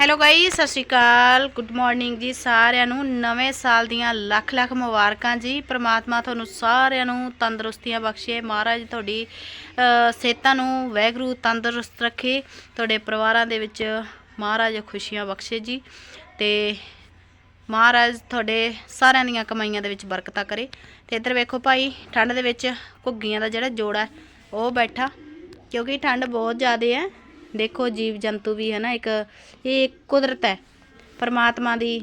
Hello ਗਾਈ ਸਤਿ ਸ਼੍ਰੀ ਅਕਾਲ। Good morning ਜੀ ਸਾਰਿਆਂ ਨੂੰ। ਨਵੇਂ ਸਾਲ ਦੀਆਂ ਲੱਖ ਲੱਖ ਮੁਬਾਰਕਾਂ ਜੀ। ਪ੍ਰਮਾਤਮਾ ਤੁਹਾਨੂੰ ਸਾਰਿਆਂ ਨੂੰ ਤੰਦਰੁਸਤੀਆਂ ਬਖਸ਼ੇ। ਮਹਾਰਾਜ ਤੁਹਾਡੀ ਸਿਹਤਾਂ ਨੂੰ ਵੈਗਰੂ ਤੰਦਰੁਸਤ ਰੱਖੇ। ਤੁਹਾਡੇ ਪਰਿਵਾਰਾਂ ਦੇ ਵਿੱਚ ਮਹਾਰਾਜ ਖੁਸ਼ੀਆਂ ਬਖਸ਼ੇ ਜੀ। ਤੇ ਮਹਾਰਾਜ ਤੁਹਾਡੇ ਸਾਰਿਆਂ ਦੀਆਂ ਕਮਾਈਆਂ ਦੇ ਵਿੱਚ ਬਰਕਤਾਂ ਕਰੇ। ਤੇ ਇੱਧਰ ਵੇਖੋ ਭਾਈ, ਠੰਡ ਦੇ ਵਿੱਚ ਘੁੱਗੀਆਂ ਦਾ ਜਿਹੜਾ ਜੋੜਾ ਉਹ ਬੈਠਾ। ਕਿਉਂਕਿ ਠੰਡ ਬਹੁਤ ਜ਼ਿਆਦਾ ਹੈ। ਦੇਖੋ ਜੀਵ ਜੰਤੂ ਵੀ ਹੈ ਨਾ, ਇੱਕ ਇਹ ਕੁਦਰਤ ਹੈ। ਪਰਮਾਤਮਾ ਦੀ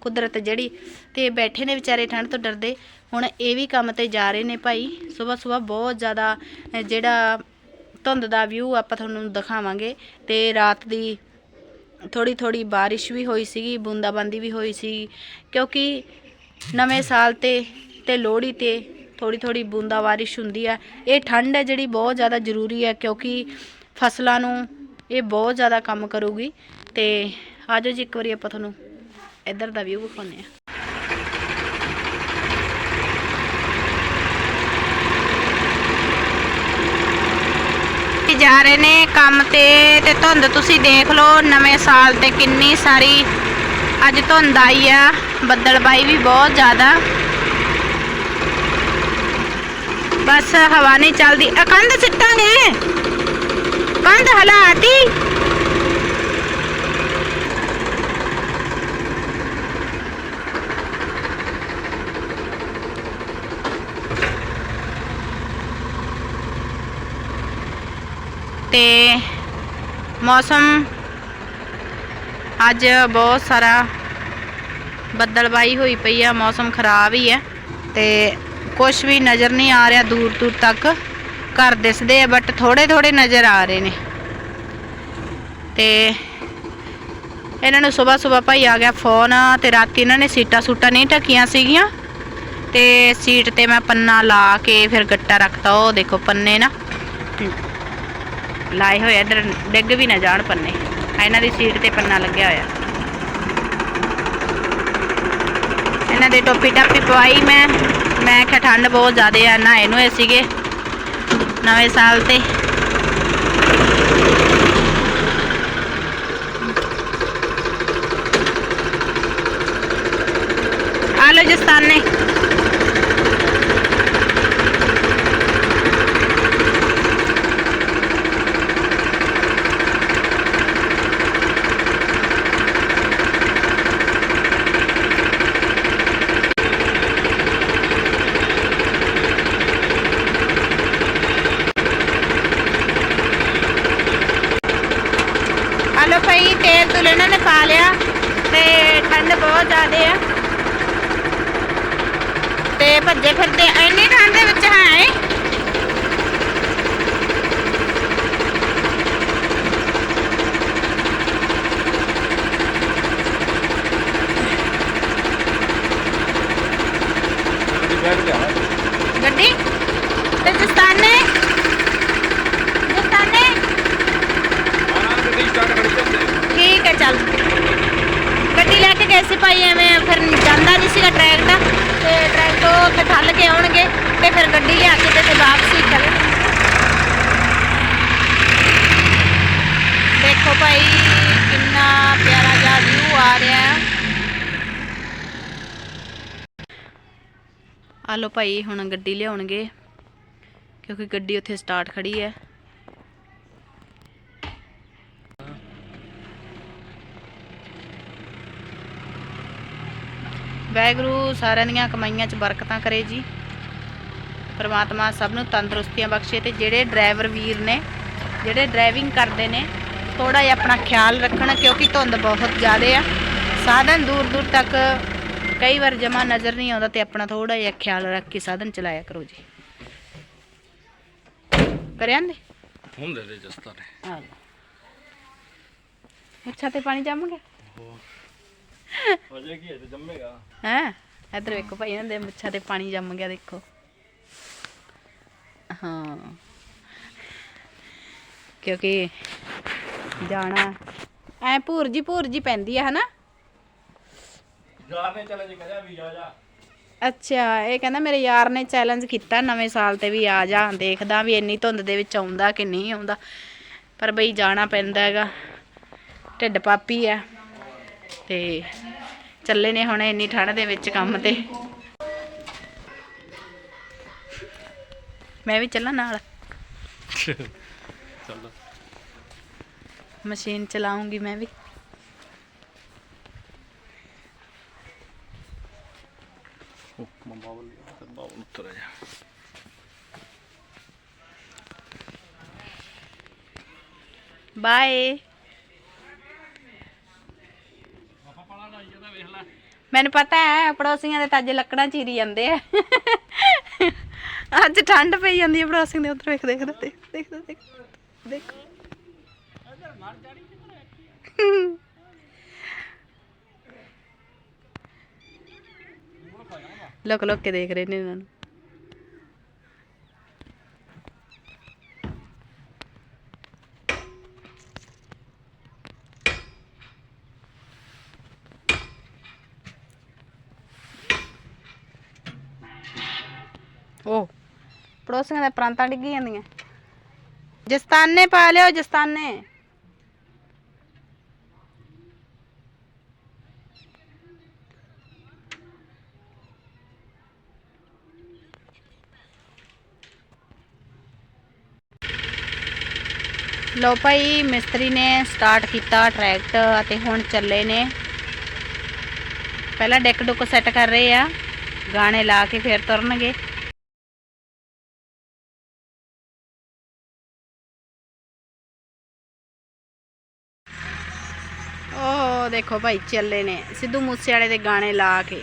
ਕੁਦਰਤ ਜਿਹੜੀ, ਤੇ ਬੈਠੇ ਨੇ ਵਿਚਾਰੇ ਠੰਡ ਤੋਂ ਡਰਦੇ। ਹੁਣ ਇਹ ਵੀ ਕੰਮ ਤੇ ਜਾ ਰਹੇ ਨੇ ਭਾਈ। ਸਵੇਰ ਸਵੇਰ ਬਹੁਤ ਜ਼ਿਆਦਾ ਜਿਹੜਾ ਧੁੰਦ ਦਾ ਵਿਊ ਆਪਾਂ ਤੁਹਾਨੂੰ ਦਿਖਾਵਾਂਗੇ। ਤੇ ਰਾਤ ਦੀ ਥੋੜੀ ਥੋੜੀ ਬਾਰਿਸ਼ ਵੀ ਹੋਈ ਸੀਗੀ, ਬੂੰਦਾਬਾਂਦੀ ਵੀ ਹੋਈ ਸੀ ਕਿਉਂਕਿ ਨਵੇਂ ਸਾਲ ਤੇ ਤੇ ਲੋਹੜੀ ਤੇ ਥੋੜੀ ਥੋੜੀ ਬੂੰਦਾ ਬਾਰਿਸ਼ ਹੁੰਦੀ ਆ। ਇਹ ਠੰਡ ਹੈ ਜਿਹੜੀ ਬਹੁਤ ਜ਼ਿਆਦਾ ਜ਼ਰੂਰੀ ਹੈ, ਕਿਉਂਕਿ ਫਸਲਾਂ ਨੂੰ ਇਹ ਬਹੁਤ ਜ਼ਿਆਦਾ ਕੰਮ ਕਰੂਗੀ ਤੇ ਆਜੋ ਜੀ ਇੱਕ ਵਾਰੀ ਆਪਾਂ ਤੁਹਾਨੂੰ ਇੱਧਰ ਦਾ ਵਿਊ ਵਿਖਾਉਂਦੇ ਆ ਜਾ ਰਹੇ ਨੇ ਕੰਮ ਤੇ ਤੇ ਧੁੰਦ ਤੁਸੀਂ ਦੇਖ ਲਓ ਨਵੇਂ ਸਾਲ ਤੇ ਕਿੰਨੀ ਸਾਰੀ ਅੱਜ ਧੁੰਦ ਆਈ ਆ ਬੱਦਲਬਾਈ ਵੀ ਬਹੁਤ ਜ਼ਿਆਦਾ। ਬਸ ਹਵਾ ਨਹੀਂ ਚੱਲਦੀ। ਆ ਕੰਧ ਸਿੱਟਾਂਗੇ। ਕੰਧ ਹਲਾਤੀ ਤੇ ਮੌਸਮ ਅੱਜ ਬਹੁਤ ਸਾਰਾ ਬੱਦਲਬਾਈ ਹੋਈ ਪਈ ਆ, ਮੌਸਮ ਖਰਾਬ ਹੀ ਹੈ ਤੇ ਕੁਝ ਵੀ ਨਜ਼ਰ ਨਹੀਂ ਆ ਰਿਹਾ ਦੂਰ ਦੂਰ ਤੱਕ। ਘਰ ਦਿਸਦੇ ਆ ਬਟ ਥੋੜੇ ਥੋੜੇ ਨਜ਼ਰ ਆ ਰਹੇ ਨੇ। ਤੇ ਇਹਨਾਂ ਨੂੰ ਸਵੇਰ ਸਵੇਰ ਭਾਈ ਆ ਗਿਆ ਫੋਨ ਤੇ ਰਾਤੀ ਇਹਨਾਂ ਨੇ ਸੀਟਾਂ ਸੂਟਾਂ ਨਹੀਂ ਢੱਕੀਆਂ ਸੀਗੀਆਂ। ਤੇ ਸੀਟ ਤੇ ਮੈਂ ਪੰਨਾ ਲਾ ਕੇ ਫਿਰ ਗੱਟਾ ਰੱਖਤਾ ਉਹ ਦੇਖੋ ਪੰਨੇ ਨਾ। ਲਾਏ ਹੋਏ ਆ, ਇੱਧਰ ਡਿੱਗ ਵੀ ਨਾ ਜਾਣ ਪੰਨੇ। ਇਹਨਾਂ ਦੀ ਸੀਟ ਤੇ ਪੰਨਾ ਲੱਗਿਆ ਹੋਇਆ। ਇਹਨਾਂ ਦੇ ਟੋਪੀ ਟਾਪੀ ਪਵਾਈ ਮੈਂ। ਮੈਂ ਕਿਹਾ ਠੰਡ ਬਹੁਤ ਜ਼ਿਆਦਾ ਆ ਨਹਾਏ ਨੂੰ ਸੀਗੇ। ਨਵੇਂ ਸਾਲ ਤੇ। ਆਲੋ ਜਸਤਾਨੇ। ਹਲੋ ਭਾਈ, ਤੇਲ ਤੁਲ ਇਹਨਾਂ ਨੇ ਪਾ ਲਿਆ ਤੇ ਠੰਡ ਬਹੁਤ ਜ਼ਿਆਦੇ ਆ। ਤੇ ਭੱਜੇ ਫਿਰਦੇ ਇੰਨੀ ਠੰਡ ਦੇ ਵਿੱਚ ਹੈ ਗੱਡੀ ਤੇ ਜਸਤਾਨੇ ਜਸਤਾਨੇ ਠੀਕ ਹੈ ਚੱਲ ਗੱਡੀ ਲੈ ਕੇ ਗਏ ਸੀ ਭਾਈ, ਐਵੇਂ ਫਿਰ ਜਾਂਦਾ ਨਹੀਂ ਸੀਗਾ ਟਰੈਕ ਦਾ ਤੇ ਟਰੈਕ ਤੋਂ ਉੱਥੇ ਠੱਲ ਕੇ ਆਉਣਗੇ ਤੇ ਫਿਰ ਗੱਡੀ ਲਿਆ ਕੇ ਤੇ ਵਾਪਸੀ ਕਰੇ ਦੇਖੋ ਭਾਈ, ਕਿੰਨਾ ਪਿਆਰਾ ਜਿਹਾ ਵਿਊ ਆ ਰਿਹਾ। ਹੈ ਆ ਲੋ ਭਾਈ, ਹੁਣ ਗੱਡੀ ਲਿਆਉਣਗੇ, ਕਿਉਂਕਿ ਗੱਡੀ ਉੱਥੇ ਸਟਾਰਟ ਖੜੀ ਹੈ। ਵੈਗਰੂ ਸਾਰਿਆਂ ਦੀਆਂ ਕਮਾਈਆਂ 'ਚ ਬਰਕਤਾਂ ਕਰੇ ਜੀ। ਪ੍ਰਮਾਤਮਾ ਸਭ ਨੂੰ ਤੰਦਰੁਸਤੀਆਂ ਬਖਸ਼ੇ ਤੇ ਜਿਹੜੇ ਡਰਾਈਵਰ ਵੀਰ ਨੇ ਜਿਹੜੇ ਡਰਾਈਵਿੰਗ ਕਰਦੇ ਨੇ ਥੋੜਾ ਜਿਹਾ ਆਪਣਾ ਖਿਆਲ ਰੱਖਣ ਕਿਉਂਕਿ ਧੁੰਦ ਬਹੁਤ ਜ਼ਿਆਦੇ ਆ। ਸਾਧਨ ਦੂਰ ਦੂਰ ਤੱਕ ਕਈ ਵਾਰ ਜਮਾ ਨਜ਼ਰ ਨਹੀਂ ਆਉਂਦਾ ਤੇ ਆਪਣਾ ਥੋੜਾ ਜਿਹਾ ਖਿਆਲ ਰੱਖ ਕੇ ਸਾਧਨ ਚਲਾਇਆ ਕਰੋ ਜੀ। ਕਰਿਆ ਨੇ? ਹੁੰਦੇ ਦੇ ਜਸਤਾ ਨੇ। ਅੱਛਾ ਤੇ ਪਾਣੀ ਜੰਮ ਗਿਆ ਕੀ ਹੈ ਤੇ ਜੰਮੇਗਾ। ਹੈ? ਇੱਧਰ ਵੇਖੋ ਭਾਈ ਇਹਨਾਂ ਦੇ ਮੁੱਛਾਂ ਤੇ ਪਾਣੀ ਜੰਮ ਗਿਆ ਦੇਖੋ। ਹਾਂ। ਕਿਉਂਕਿ ਜਾਣਾ ਐ ਭੂਰ ਜੀ ਭੂਰ ਜੀ ਪੈਂਦੀ ਆ ਹਨਾ? ਯਾਰ ਨੇ ਚਲੇ ਜੀ ਕਰਿਆ ਵੀ ਆ ਜਾ। ਅੱਛਾ ਇਹ ਕਹਿੰਦਾ ਮੇਰੇ ਯਾਰ ਨੇ ਚੈਲੰਜ ਕੀਤਾ ਨਵੇਂ ਸਾਲ ਤੇ ਵੀ ਆ ਜਾ ਦੇਖਦਾ ਵੀ ਇੰਨੀ ਧੁੰਦ ਦੇ ਵਿੱਚ ਆਉਂਦਾ ਕਿ ਨਹੀਂ ਆਉਂਦਾ। ਪਰ ਬਈ ਜਾਣਾ ਪੈਂਦਾ ਹੈਗਾ। ਢਿੱਡ ਪਾਪੀ ਆ। ਤੇ ਚੱਲੇ ਨੇ ਹੁਣ ਇੰਨੀ ਠੰਡ ਦੇ ਵਿੱਚ ਕੰਮ ਤੇ। ਮੈਂ ਵੀ ਚੱਲਾਂ ਨਾਲ। ਚੱਲ। ਮਸ਼ੀਨ ਚਲਾਉਂਗੀ ਮੈਂ ਵੀ। ਉਹ ਮੰਮਾ ਵੱਲ ਤੇ ਬਾਬੂ ਉੱਤਰ ਜਾ ਬਾਏ ਪਾਪਾ ਪਾਲਾ ਲਾਈ ਜਾਂਦਾ ਵੇਖ ਲੈ ਮੈਨੂੰ ਪਤਾ ਹੈ, ਪੜੋਸੀਆਂ ਦੇ ਤਾਜੇ ਲੱਕੜਾਂ ਚੀਰੀ ਜਾਂਦੇ ਆ। ਅੱਜ ਠੰਡ ਪਈ ਜਾਂਦੀ ਹੈ ਪੜੋਸੀਆਂ ਦੇ, ਉੱਧਰ ਵੇਖ ਦੇਖ ਦੇਖ ਦੇਖ ਦੇਖ, ਦੇਖੋ। ਲੋਕ ਲੋਕ ਕੇ ਦੇਖ ਰਹੇ ਨੇ ਇਹਨਾਂ ਨੂੰ। ਉਹ ਪੜੋਸੀਆਂ ਦੇ ਪ੍ਰਾਂਤਾਂ ਡਿੱਗੀ ਜਾਂਦੀਆਂ। ਜਸਤਾਨੇ ਪਾ ਲਿਓ, ਜਸਤਾਨੇ। ਲੋ ਭਾਈ, ਮਿਸਤਰੀ ਨੇ ਸਟਾਰਟ ਕੀਤਾ ਟਰੈਕਟ ਅਤੇ ਹੁਣ ਚੱਲੇ ਨੇ। ਪਹਿਲਾਂ ਡੈਕ ਡੁੱਕ ਸੈੱਟ ਕਰ ਰਹੇ ਆ। ਗਾਣੇ ਲਾ ਕੇ ਫਿਰ ਤੁਰਨਗੇ। ਦੇਖੋ ਭਾਈ ਚੱਲੇ ਨੇ। ਸਿੱਧੂ ਮੂਸੇ ਵਾਲੇ ਦੇ ਗਾਣੇ ਲਾ ਕੇ।